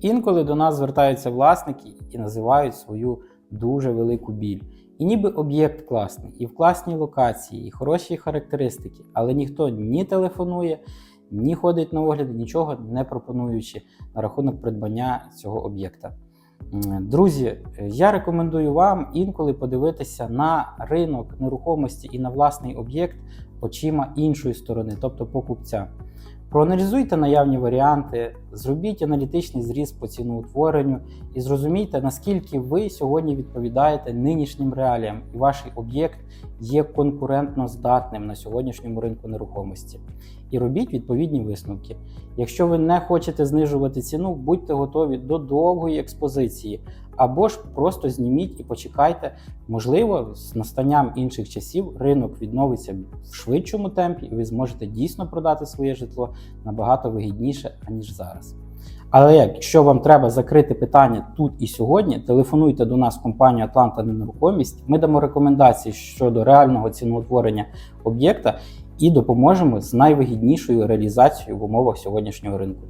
Інколи до нас звертаються власники і називають свою дуже велику біль. І ніби об'єкт класний, і в класній локації, і хороші характеристики, але ніхто ні телефонує, ні ходить на огляди, нічого не пропонуючи на рахунок придбання цього об'єкта. Друзі, я рекомендую вам інколи подивитися на ринок нерухомості і на власний об'єкт очима іншої сторони, тобто покупця. Проаналізуйте наявні варіанти, зробіть аналітичний зріз по ціноутворенню і зрозумійте, наскільки ви сьогодні відповідаєте нинішнім реаліям, і ваш об'єкт є конкурентно здатним на сьогоднішньому ринку нерухомості. І робіть відповідні висновки. Якщо ви не хочете знижувати ціну, будьте готові до довгої експозиції, або ж просто зніміть і почекайте. Можливо, з настанням інших часів ринок відновиться в швидшому темпі, і ви зможете дійсно продати своє житло набагато вигідніше, аніж зараз. Але якщо вам треба закрити питання тут і сьогодні, телефонуйте до нас в компанію Атланта нерухомість. Ми дамо рекомендації щодо реального ціноутворення об'єкта і допоможемо з найвигіднішою реалізацією в умовах сьогоднішнього ринку.